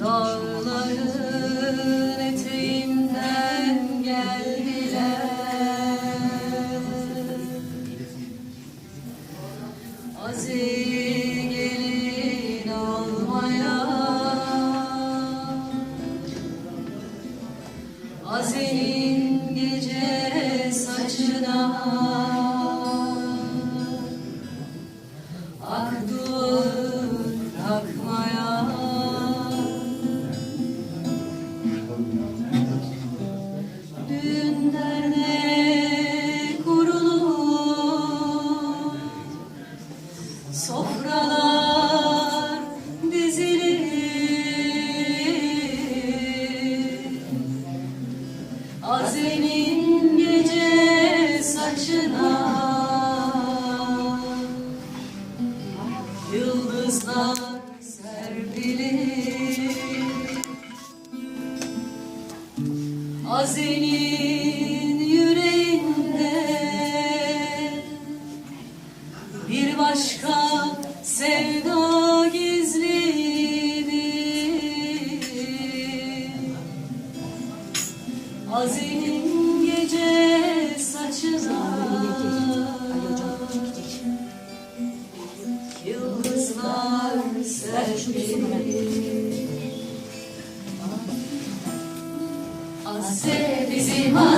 Dağların eteğinden geldiler. Aziz gelin almaya. Aziz'in gece saçına. Ah, yıldızlar serpilir Azenin yüreğinde bir başka sevda gizlidir Azenin Seres irmãs.